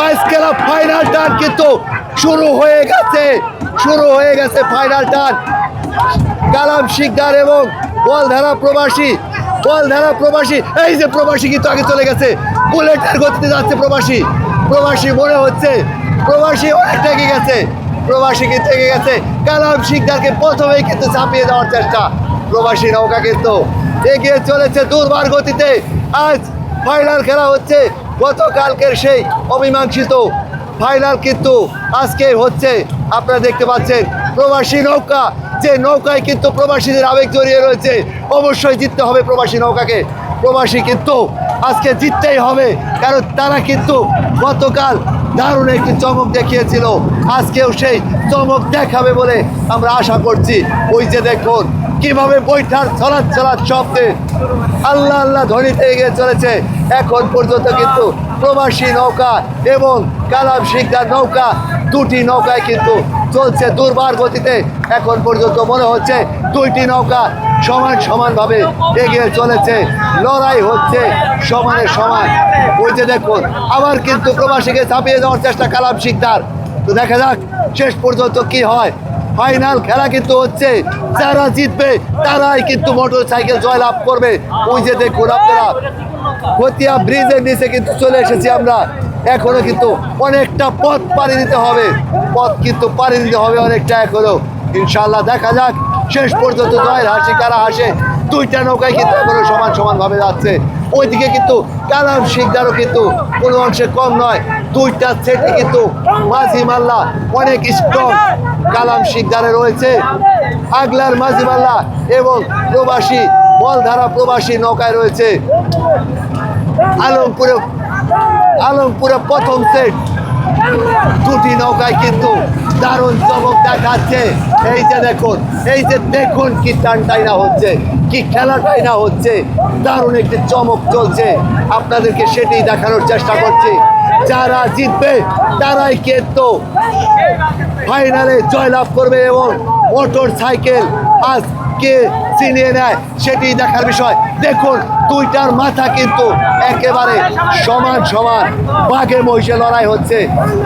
Wise খেলা final টান কিন্তু শুরু হয়ে গেছে। শুরু হয়ে গেছে ফাইনাল টান কালাম শিকদার এবং বলধারা প্রবাসী বলধারা প্রবাসী, এই যে প্রবাসী কিন্তু আগে চলে গেছে। বুলেটের গতিতে যাচ্ছে প্রবাসী। প্রবাসী মনে হচ্ছে, প্রবাসী অনেকটা এগিয়ে গেছে। প্রবাসী কিন্তু এগিয়ে গেছে। কালাম শিকদারকে প্রথমেই কিন্তু চাপিয়ে দেওয়ার চেষ্টা। প্রবাসী নৌকা কিন্তু এগিয়ে চলেছে দুর্বার গতিতে। আজ ফাইনাল খেলা হচ্ছে গতকালকের সেই অমীমাংসিত ফাইনাল কিন্তু আজকে হচ্ছে আপনারা দেখতে পাচ্ছেন প্রবাসী নৌকা। যে নৌকায় কিন্তু প্রবাসীদের আবেগ জড়িয়ে রয়েছে, অবশ্যই জিততে হবে প্রবাসী নৌকাকে। প্রবাসী কিন্তু আজকে জিততেই হবে, কারণ তারা কিন্তু গতকাল দারুণ একটি চমক দেখিয়েছিল। আজকেও সেই চমক দেখাবে বলে আমরা আশা করছি। ওই যে দেখুন, কীভাবে বৈঠার ছলাৎ ছলাৎ শব্দে আল্লাহ আল্লাহ ধ্বনিতে এগিয়ে চলেছে। এখন পর্যন্ত কিন্তু প্রবাসী নৌকা এবং কালাম শিকদার নৌকা দুটি নৌকায় কিন্তু চলছে দুর্বার গতিতে। এখন পর্যন্ত মনে হচ্ছে দুইটি নৌকা সমান সমানভাবে এগিয়ে চলেছে। লড়াই হচ্ছে সমানে সমান। ওই যে দেখুন, আবার কিন্তু প্রবাসীকে চাপিয়ে দেওয়ার চেষ্টা কালাম শিকদার। তো দেখা যাক শেষ পর্যন্ত কি হয়। ফাইনাল খেলা কিন্তু হচ্ছে। যারা জিতবে, তারাই কিন্তু মোটর সাইকেল জয়লাভ করবে। ওই যে দেখুন আপনারা ব্রিজের নিচে কিন্তু চলে এসেছি আমরা। এখনও কিন্তু অনেকটা পথ পাড়ি দিতে হবে। পথ কিন্তু পাড়ি দিতে হবে অনেকটা এখনও। ইনশাল্লাহ দেখা যাক, শেষ পর্যন্ত জয়ের হাসি কারা হাসে। দুইটা নৌকায় কিন্তু এখনও সমান সমান ভাবে যাচ্ছে। ওইদিকে কিন্তু কালাম শিকদারও কিন্তু কোনো অংশে কম নয়। দুইটা সেটে কিন্তু মাঝি মাল্লা অনেক স্ট্রং কালাম শিকদারে রয়েছে। আগলার মাঝি মাল্লা এবং প্রবাসী, বলধারা প্রবাসী নৌকায় রয়েছে। আলমপুরে আলমপুরে প্রথম সেট দুটি নৌকায় কিন্তু দারুণ চমক দেখাচ্ছে। এই যে দেখুন, এই যে দেখুন কি টানটাই না হচ্ছে, কি খেলাটাই না হচ্ছে। দারুণ একটি চমক চলছে। আপনাদেরকে সেটি দেখানোর চেষ্টা করছি। যারা জিতবে তারাই কিন্তু ফাইনালে জয়লাভ করবে এবং মোটর সাইকেল আজ কে চিনিয়ে নেয় সেটি দেখার বিষয়। দেখুন, দুইটার মাথা কিন্তু একেবারে সমান সমান। বাঘে মহিষে লড়াই হচ্ছে,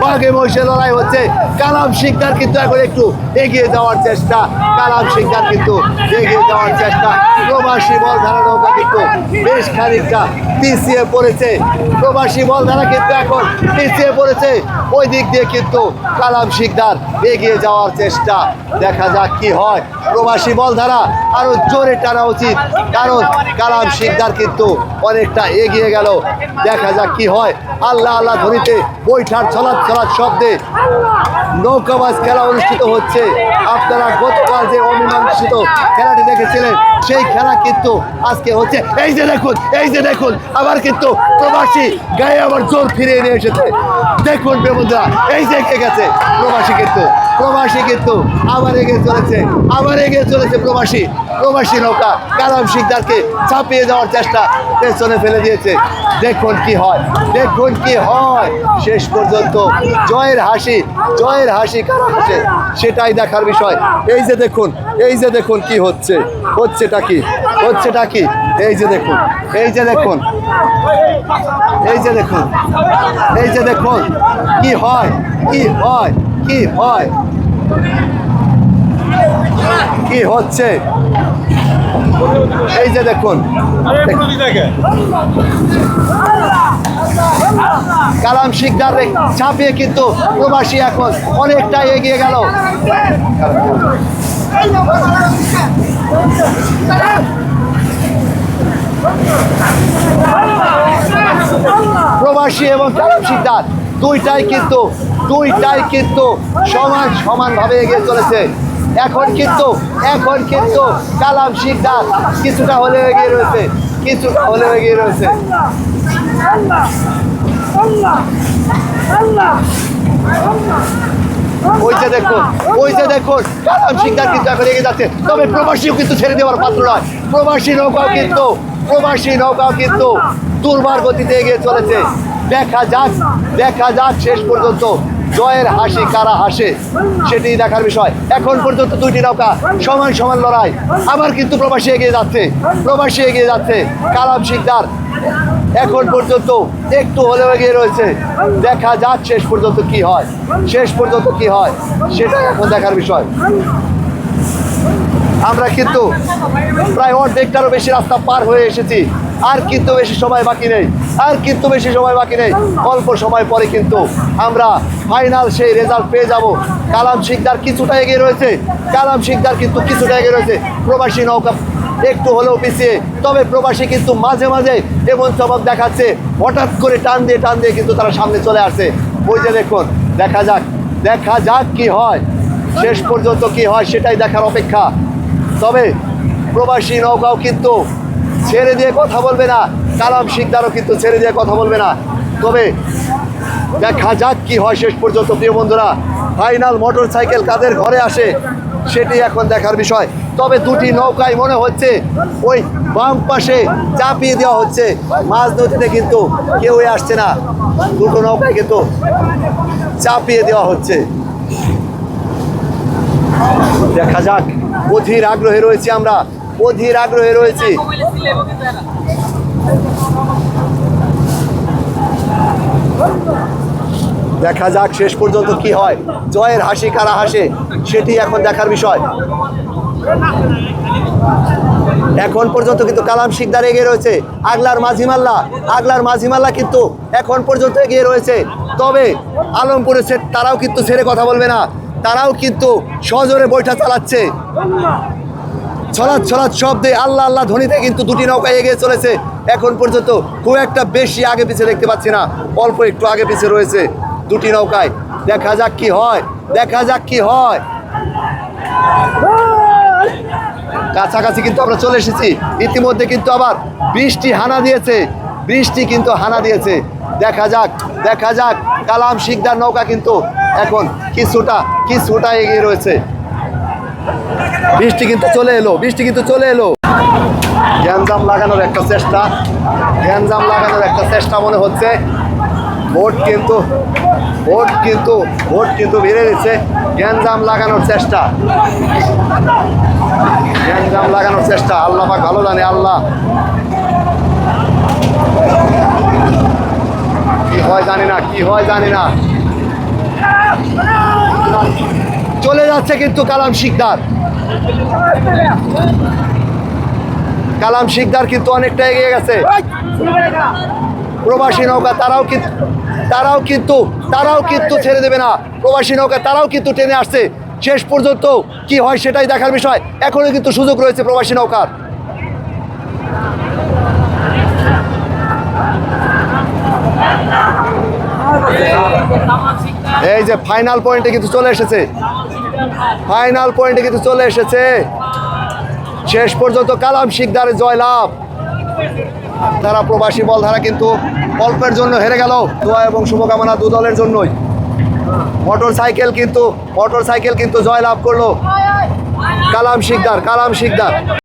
বাঘে মহিষে লড়াই হচ্ছে। কালাম শিকদার কিন্তু এখন একটু এগিয়ে যাওয়ার চেষ্টা, কালাম শিকদার কিন্তু এগিয়ে যাওয়ার চেষ্টা। প্রবাসী বল ধারা নৌকা কিন্তু বেশ খানিকটা পিছিয়ে পড়েছে। প্রবাসী বল ধারা কিন্তু এখন পিছিয়ে পড়েছে। ওই দিক দিয়ে কিন্তু কালাম শিকদার এগিয়ে যাওয়ার চেষ্টা। দেখা যাক কি হয়। প্রবাসী বল ধারা আরও জোরে টানা উচিত, কারণ কালাম শিকদার কিন্তু অনেকটা এগিয়ে গেল। দেখা যাক কি হয়। আল্লাহ আল্লাহ ধরিতে বৈঠার ছলাৎ ছলাৎ শব্দে নৌকাবাজ খেলা অনুষ্ঠিত হচ্ছে। আপনারা গতকাল যে অমীমাংসিত খেলাটি দেখেছিলেন, সেই খেলা কিন্তু আজকে হচ্ছে। এই যে দেখুন, এই যে দেখুন, আবার কিন্তু প্রবাসী গায়ে আবার জোর ফিরিয়ে নিয়ে এসেছে। দেখুন বেবন্ধুরা এই যে গেছে প্রবাসী কিন্তু। প্রবাসী কিন্তু আবার এগিয়ে চলেছে, আবার এগিয়ে চলেছে প্রবাসী। প্রবাসী নৌকা কালাম শিকদারকে চাপিয়ে যাওয়ার চেষ্টা পেছনে ফেলে দিয়েছে। দেখুন কি হয়, দেখুন কি হয়। শেষ পর্যন্ত জয়ের হাসি জয়ের হাসি কারা হাসে সেটাই দেখার বিষয়। এই যে দেখুন, এই যে দেখুন কি হচ্ছে, হচ্ছেটা কি হচ্ছেটা কি? এই যে দেখুন, এই যে দেখুন, এই যে দেখুন, এই যে দেখুন, কি হয় কি হয় কি হয়? কি হচ্ছে? এই যে দেখুন। কালাম শিকদার চাপিয়ে কিন্তু প্রবাসী এখন অনেকটা এগিয়ে গেল। প্রবাসী এবং কালাম শিকদার দুইটাই কিন্তু দুইটাই কিন্তু সমান সমানভাবে এগিয়ে চলেছে। এখন কিন্তু এখন কিন্তু কালাম শিকদার কিছুটা হলে এগিয়ে রয়েছে, কিছুটা হলে এগিয়ে রয়েছে। ওই যে দেখুন, ওই যে দেখুন, কালাম শিকদার কিন্তু এখন এগিয়ে যাচ্ছে। তবে প্রবাসীও কিন্তু ছেড়ে দেওয়ার পাত্র নয়। প্রবাসী নৌকাও কিন্তু, প্রবাসী নৌকাও কিন্তু দুর্বার গতিতে এগিয়ে চলেছে। দেখা যাক দেখা যাক শেষ পর্যন্ত জয়ের হাসি কারা হাসে, সেটি দেখার বিষয়। এখন পর্যন্ত দুইটি নৌকা সমান সমান লড়াই। আবার কিন্তু প্রবাসী এগিয়ে যাচ্ছে, প্রবাসী এগিয়ে যাচ্ছে। কালাম শিকদার এখন পর্যন্ত একটু হলেও এগিয়ে রয়েছে। দেখা যাক শেষ পর্যন্ত কি হয়। শেষ পর্যন্ত কি হয় সেটা এখন দেখার বিষয়। আমরা কিন্তু প্রায় অর্ধেকটারও বেশি রাস্তা পার হয়ে এসেছি। আর কিন্তু বেশি সময় বাকি নেই, আর কিন্তু বেশি সময় বাকি নেই। অল্প সময় পরে কিন্তু আমরা ফাইনাল সেই রেজাল্ট পেয়ে যাব। কালাম শিকদার কিছুটা এগিয়ে রয়েছে, কালাম শিকদার কিন্তু কিছুটা এগিয়ে রয়েছে। প্রবাসী নৌকা একটু হলেও পিছিয়ে, তবে প্রবাসী কিন্তু মাঝে মাঝে এমন চমক দেখাচ্ছে, হঠাৎ করে টান দিয়ে টান দিয়ে কিন্তু তারা সামনে চলে আসছে ওই যে দেখুন, দেখা যাক দেখা যাক কি হয়। শেষ পর্যন্ত কি হয় সেটাই দেখার অপেক্ষা। তবে প্রবাসী নৌকাও কিন্তু ছেড়ে দিয়ে কথা বলবে না। কালাম শিকদারও কিন্তু ছেড়ে দিয়ে কথা বলবে না। তবে দেখা যাক কি হয় শেষ পর্যন্ত, প্রিয় বন্ধুরা। ফাইনাল মোটর সাইকেল কাদের ঘরে আসে, সেটি এখন দেখার বিষয়। তবে দুটি নৌকায় মনে হচ্ছে ওই বাম পাশে চাপিয়ে দেওয়া হচ্ছে। মাছ নদীতে কিন্তু কেউই আসছে না। দুটো নৌকায় কিন্তু চাপিয়ে দেওয়া হচ্ছে। দেখা যাক। অধীর আগ্রহে রয়েছি আমরা। অধীর আগ্রহে রয়েছি। দেখা যাক শেষ পর্যন্ত কি হয়। জয়ের হাসি কারা হাসে, সেটি এখন দেখার বিষয়। এখন পর্যন্ত কিন্তু কালাম শিকদার এগিয়ে রয়েছে। আগলার মাঝিমাল্লা আগলার মাঝিমাল্লা কিন্তু এখন পর্যন্ত এগিয়ে রয়েছে। তবে আলমপুরের সে তারাও কিন্তু ছেড়ে কথা বলবে না। তারাও কিন্তু সজোরে বৈঠা চালাচ্ছে। ছলাৎ ছলাৎ শব্দে আল্লাহ আল্লাহ ধ্বনিতে কিন্তু দুটি নৌকা এগিয়ে চলেছে। এখন পর্যন্ত খুব একটা বেশি আগে পিছিয়ে দেখতে পাচ্ছি না। অল্প একটু আগে পিছিয়ে রয়েছে দুটি নৌকায়। দেখা যাক কি হয়, দেখা যাক কি হয়। কাছাকাছি কিন্তু আমরা চলে এসেছি। ইতিমধ্যে কিন্তু আবার বৃষ্টি হানা দিয়েছে। বৃষ্টি কিন্তু হানা দিয়েছে। দেখা যাক দেখা যাক। কালাম শিকদার নৌকা কিন্তু এখন কিছুটা কিছুটা এগিয়ে রয়েছে। বৃষ্টি কিন্তু চলে এলো, বৃষ্টি কিন্তু চলে এলো। গ্যাঞ্জাম লাগানোর একটা চেষ্টা, গ্যাঞ্জাম লাগানোর একটা চেষ্টা মনে হচ্ছে। ভোট কিন্তু ভোট কিন্তু ভোট কিন্তু বেড়ে দিচ্ছে। গ্যাঞ্জাম লাগানোর চেষ্টা। গ্যাঞ্জাম লাগানোর চেষ্টা, আল্লাহ পাক ভালো জানে, আল্লাহ। কি হয় জানি না, কি হয় জানি না। চলে যাচ্ছে কিন্তু কালাম শিকদার। কালাম শিকদার কিন্তু অনেকটা এগিয়ে গেছে। প্রবাসী নৌকা তারাও কিন্তু তারাও কিন্তু তারাও কিন্তু ছেড়ে দেবে না। প্রবাসী নৌকা তারাও কিন্তু টেনে আসছে। শেষ পর্যন্ত কি হয় সেটাই দেখার বিষয়। এখনও কিন্তু সুযোগ রয়েছে প্রবাসী নৌকার। এই যে ফাইনাল পয়েন্টে কিন্তু চলে এসেছে। ফাইনাল পয়েন্টে কিন্তু চলে এসেছে। শেষ পর্যন্ত কালাম শিকদারের জয়লাভ। তারা প্রবাসী বল ধারা কিন্তু অল্পের জন্য হেরে গেল। দোয়া এবং শুভকামনা দু দলের জন্যই। মোটর সাইকেল কিন্তু, মোটর সাইকেল কিন্তু জয়লাভ করল। কালাম শিকদার কালাম শিকদার।